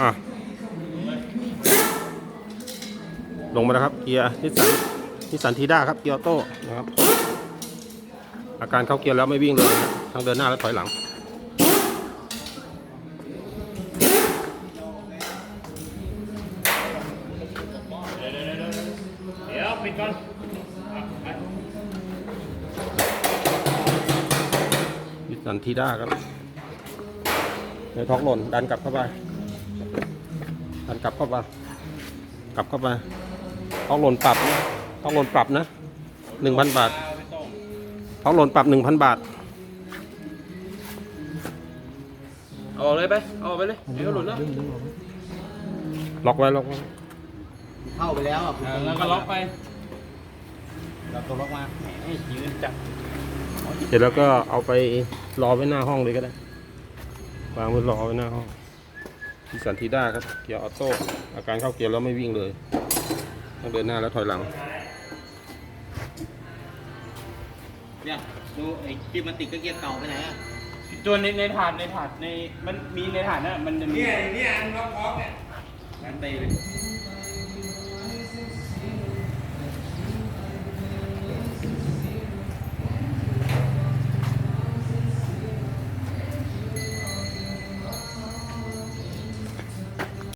อะลงมาแล้วครับ เกียร์นิสสันนิสสันทีด้าครับ เกียร์ออโต้นะครับ อาการเข้าเกียร์แล้วไม่วิ่งเลยนะทั้งเดินหน้าและถอยหลัง เดี๋ยวปิดก่อนนิสสันทีด้าครับในท้องหล่นดันกลับเข้าไป ดันกลับเข้าไปกลับเข้าไปท้องหล่นปรับนะท้องหล่นปรับนะหนึ่งพันบาทท้องหล่นปรับหนึ่งพันบาท เอาออกเลยไป เอาออกไปเลยเดี๋ยวหลุดแล้วล็อกไว้ล็อกไว้เข้าไปแล้วอะอ่าแล้วก็ล็อกไปเราตัวล็อกมาไอ้ยืนจับเสร็จแล้วก็เอาไปรอไว้หน้าห้องเลยก็ได้วางไว้รอไว้หน้าห้อง ที่สันทีด้าครับ เกียร์ออโต้ อาการเข้าเกียร์แล้วไม่วิ่งเลย ต้องเดินหน้าแล้วถอยหลัง เนี่ยดูไอ้ที่มันติดก็เกียร์เก่าไปไหนอะตัวในในถาดในถาดในมันมีในถาดนะมันจะมีเนี่ยเนี่ยอันล็อกออฟเนี่ยงั้นไปเลย